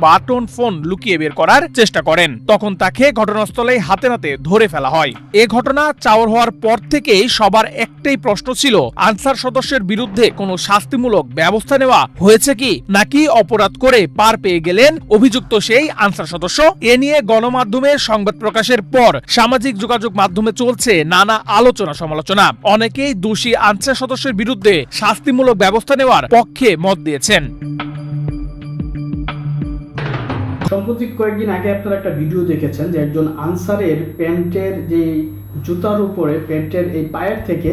Button phone লুকিয়ে বের করার চেষ্টা করেন। তখন তাকে ঘটনাস্থলে হাতে নাতে ধরে ফেলা হয়। এ ঘটনা চাওর হওয়ার পর থেকেই সবার একটাই প্রশ্ন ছিল, আনসার সদস্যের বিরুদ্ধে কোনো শাস্তিমূলক ব্যবস্থা নেওয়া হয়েছে কি, নাকি অপরাধ করে পার পেয়ে গেলেন অভিযুক্ত সেই আনসার সদস্য? এ নিয়ে গণমাধ্যমে সংবাদ প্রকাশের পর সামাজিক যোগাযোগ মাধ্যমে চলছে নানা আলোচনা সমালোচনা। অনেকেই দোষী আনসার সদস্যের বিরুদ্ধে শাস্তিমূলক ব্যবস্থা নেওয়ার পক্ষে মত দিয়েছেন। সম্প্রতি কয়েকদিন আগে আপনারা একটা ভিডিও দেখেছেন যে একজন আনসারের প্যান্টের যে জুতার উপরে, প্যান্টের এই পায়ের থেকে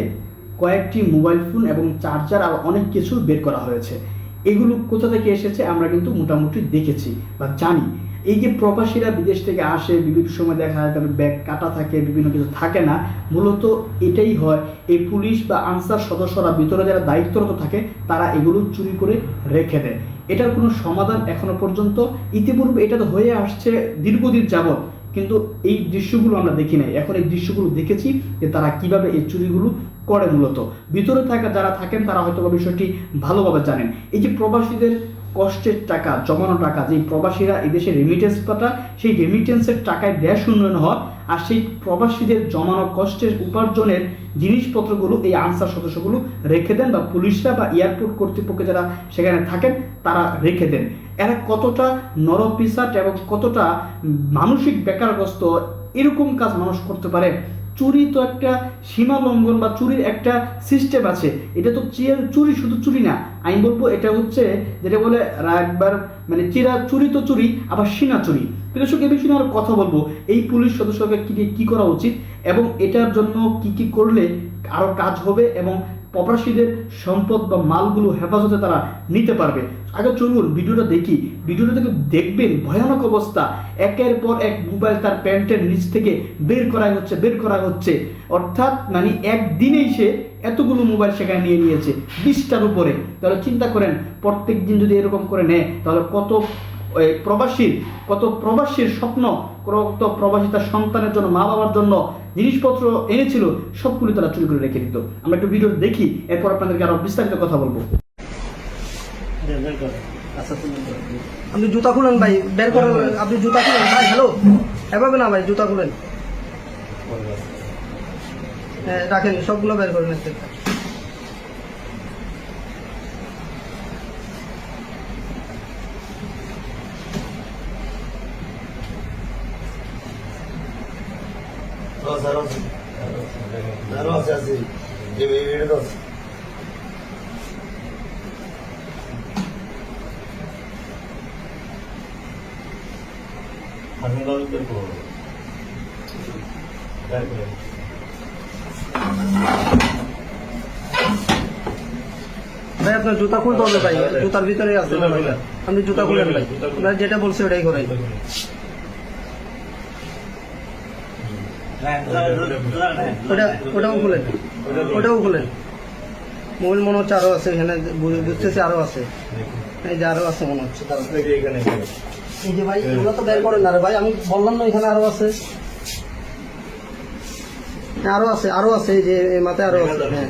কয়েকটি মোবাইল ফোন এবং চার্জার আর অনেক কিছু বের করা হয়েছে। এগুলো কোথা থেকে এসেছে আমরা কিন্তু মোটামুটি দেখেছি বা জানি। এই যে প্রবাসীরা বিদেশ থেকে আসে, বিভিন্ন সময় দেখা যায় তাদের ব্যাগ কাটা থাকে, বিভিন্ন কিছু থাকে না, মূলত এটাই হয়। এই পুলিশ বা আনসার সদস্যরা ভিতরে যারা দায়িত্বরত থাকে, তারা এগুলো চুরি করে রেখে দেয়। এটার কোনো সমাধান এখনও পর্যন্ত। ইতিপূর্বে এটা তো হয়ে আসছে দীর্ঘদিন যাবৎ, কিন্তু এই দৃশ্যগুলো আমরা দেখি নাই। এখন এই দৃশ্যগুলো দেখেছি যে তারা কীভাবে এই চুরিগুলো করে মূলত। ভিতরে থাকা যারা থাকেন, তারা হয়তো বিষয়টি ভালোভাবে জানেন। এই যে প্রবাসীদের কষ্টের টাকা, জমানো টাকা যে প্রবাসীরা এদেশে রেমিটেন্স পাঠা সেই রেমিটেন্সের টাকায় দেশ উন্নয়ন হয় আর সেই প্রবাসীদের জমানো কষ্টের উপার্জনের জিনিসপত্রগুলো, এই আনসার সদস্যগুলো রেখে দেন বা পুলিশরা বা এয়ারপোর্ট কর্তৃপক্ষ যারা সেখানে থাকেন, তারা রেখে দেন। এরা কতটা নরপিসাট এবং কতটা মানসিক বেকারগ্রস্ত এরকম কাজ মানুষ করতে পারে? চুরি তো একটা সীমা লঙ্ঘন বা চুরির একটা সিস্টেম আছে। এটা তো চুরি শুধু চুরি না। আমি বলব এটা হচ্ছে যেটা বলে একবার মানে চিরা চুরি তো চুরি, আবার সীনা চুরি। দর্শক এ বিষয়ে আর কথা বলব। এই পুলিশ সদস্যকে কি কি করা উচিত এবং এটার জন্য কি কি করলে আরও কাজ হবে এবং প্রবাসীদের সম্পদ বা মালগুলো হেফাজতে তারা নিতে পারবে? আগে চলুন ভিডিওটা দেখি। ভিডিওটা থেকে দেখবেন ভয়ানক অবস্থা। একের পর এক মোবাইল তার প্যান্টের নিচ থেকে বের করা হচ্ছে, বের করা হচ্ছে। অর্থাৎ মানে একদিনেই সে এতগুলো মোবাইল সেখানে নিয়ে নিয়েছে, বিশটার উপরে। তাহলে চিন্তা করেন প্রত্যেক দিন যদি এরকম করে নেয়, তাহলে কত ওই প্রবাসীর কত প্রবাসীর স্বপ্ন কত প্রবাসী তার সন্তানের জন্য মা বাবার জন্য জিনিসপত্র এনেছিল সবগুলো তারা চুরি করে রেখে দিত। আমরা একটু ভিডিও দেখি এরপর আপনাদেরকে আরও বিস্তারিত কথা বলব। আপনি জুতা খুলেন ভাই বের করেন। আপনি জুতা খুলেন। ভাই হ্যালো এভাবে না ভাই জুতা খুলেন। হ্যাঁ রাখেন সবগুলো বের করেন একটা। ভাই আপনার জুতা খুলতে হবে ভাই। জুতার ভিতরে আছে। ভাই আপনি জুতা খুলেন ভাই আপনার যেটা বলছে ওটাই করেন ওটা ওটাও খুলেন। ওটাও খুলেন। মোবাইল মনে হচ্ছে আরও আছে এখানে বুঝতেছি আরও আছে। এই যে আছে মনে হচ্ছে। এই যে ভাই এগুলো তো বের করেন না রে ভাই আমি বললাম না এখানে আরও আছে। হ্যাঁ, আরও আছে আরও আছে এই যে এই মাথায় আরও আছে হ্যাঁ।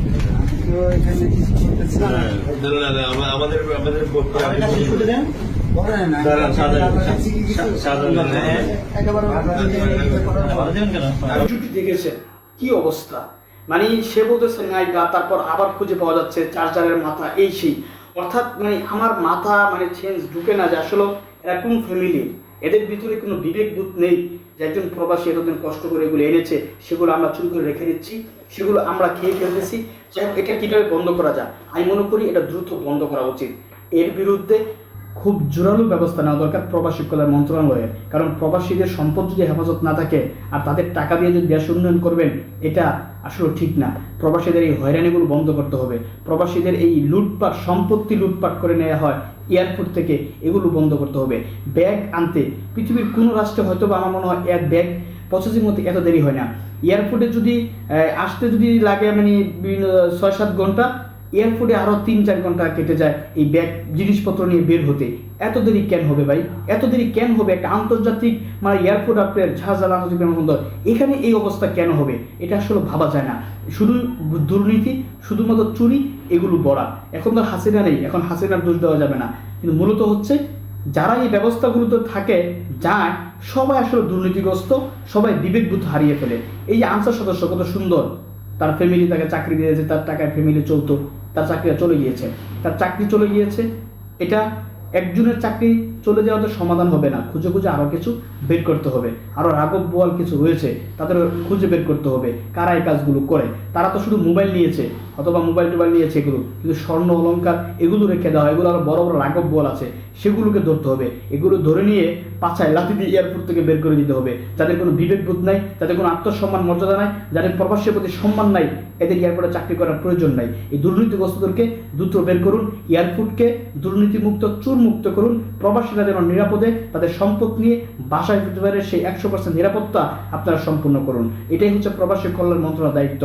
কি অবস্থা মানে সে বলতেছে নাইকা তারপর আবার খুঁজে পাওয়া যাচ্ছে চার্জারের মাথা এই সেই অর্থাৎ মানে আমার মাথা মানে চেঞ্জ ঢুকে না যে আসলে এরা কোন ফ্যামিলি এদের ভিতরে কোনো বিবেক বোধ নেই যে একজন প্রবাসী এতদিন কষ্ট করে এগুলো এনেছে সেগুলো আমরা চুরি করে রেখে দিচ্ছি সেগুলো আমরা খেয়ে ফেলতেছি। যাই হোক, এটা কীভাবে বন্ধ করা যায়? আমি মনে করি এটা দ্রুত বন্ধ করা উচিত। এর বিরুদ্ধে খুব জোরালো ব্যবস্থা নেওয়া দরকার প্রবাসী কল্যাণ মন্ত্রণালয়ের কারণ প্রবাসীদের সম্পদ যদি হেফাজত না থাকে আর তাদের টাকা দিয়ে যদি দেশ উন্নয়ন করবেন এটা আসলে ঠিক না। প্রবাসীদের এই হয়রানিগুলো বন্ধ করতে হবে। প্রবাসীদের এই লুটপাট, সম্পত্তি লুটপাট করে নেওয়া হয় এয়ারপোর্ট থেকে, এগুলো বন্ধ করতে হবে। ব্যাগ আনতে, পৃথিবীর কোনো রাষ্ট্রে হয়তো বা আমার মনে হয় এক ব্যাগ প্রসেসিং মধ্যে এত দেরি হয় না। এয়ারপোর্টে যদি আসতে যদি লাগে মানে বিভিন্ন ছয় সাত ঘণ্টা এয়ারপোর্টে আরও তিন, চার ঘণ্টা কেটে যায় এই ব্যাগ জিনিসপত্র নিয়ে বের হতে। এত দেরি কেন হবে ভাই? এত দেরি কেন হবে? একটা আন্তর্জাতিক মানে এয়ারপোর্ট আপনার ঝাঁঝাল আন্তর্জাতিক বিমানবন্দর, এখানে এই অবস্থা কেন হবে? এটা আসলে ভাবা যায় না। শুধু দুর্নীতি, শুধুমাত্র চুরি, এগুলো বড়া এখন তো হাসিনা নেই, এখন হাসিনার দোষ দেওয়া যাবে না। কিন্তু মূলত হচ্ছে, যারা এই ব্যবস্থাগুলোতে থাকে যায় সবাই আসলে দুর্নীতিগ্রস্ত, সবাই বিবেকবোধ হারিয়ে ফেলে। এই যে আনসার সদস্য কত সুন্দর। তার ফ্যামিলি তাকে চাকরি দিয়েছে, তার টাকায় ফ্যামিলি চলতো। তার চাকরিটা চলে গিয়েছে। তার চাকরি চলে গিয়েছে, এটা একজনের চাকরি চলে যাওয়া তো সমাধান হবে না। খুঁজে খুঁজে আরও কিছু বের করতে হবে। আরও রাগব বোয়াল কিছু রয়েছে তাদের খুঁজে বের করতে হবে, কারা এই কাজগুলো করে? তারা তো শুধু মোবাইল নিয়েছে। অথবা মোবাইল টোবাইল নিয়েছে এগুলো কিন্তু স্বর্ণ, অলংকার, এগুলো রেখে দেওয়া এগুলো আরও বড় বড় রাগব বোয়াল আছে। সেগুলোকে ধরতে হবে। এগুলো ধরে নিয়ে পাছায় লাথি দিয়ে এয়ারপোর্ট থেকে বের করে দিতে হবে। যাদের কোনো বিবেকবোধ নাই, যাদের কোনো আত্মসম্মান, মর্যাদা নাই, যাদের প্রবাসীর প্রতি সম্মান নাই, এদের এয়ারপোর্টে চাকরি করার প্রয়োজন নাই। এই দুর্নীতিগ্রস্তদেরকে দ্রুত বের করুন এয়ারপোর্টকে দুর্নীতিমুক্ত, চুরমুক্ত করুন। প্রবাসীরা যেন নিরাপদে তাদের সম্পদ নিয়ে বাসায় ফিরতে পারে, সেই একশো পার্সেন্ট নিরাপত্তা আপনারা সম্পূর্ণ করুন। এটাই হচ্ছে প্রবাসী কল্যাণ মন্ত্রণালয়ের দায়িত্ব।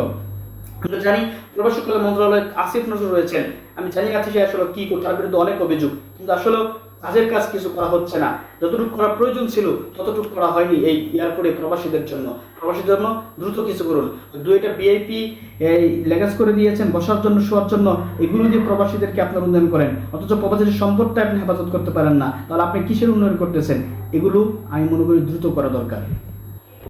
আমরা জানি। প্রবাসী কল্যাণ মন্ত্রণালয়ে আসিফ রয়েছেন। আমি জানি না সে আসলে কি করতে তার বিরুদ্ধে অনেক অভিযোগ। কিন্তু আসলে কাজের কাজ কিছু করা হচ্ছে না। যতটুকু করার প্রয়োজন ছিল, ততটুকু করা হয়নি এই এয়ারপোর্টে প্রবাসীদের জন্য। জন্য দ্রুত কিছু করুন। দুইটা বিআইপি করে দিয়েছেন, বসার জন্য, শোয়ার জন্য এগুলো দিয়ে প্রবাসীদেরকে আপনার উন্নয়ন করেন। অথচ প্রবাসীদের সম্পদটা আপনি হেফাজত করতে পারেন না। তাহলে আপনি কিসের উন্নয়ন করতেছেন? এগুলো আমি মনে করি দ্রুত করা দরকার।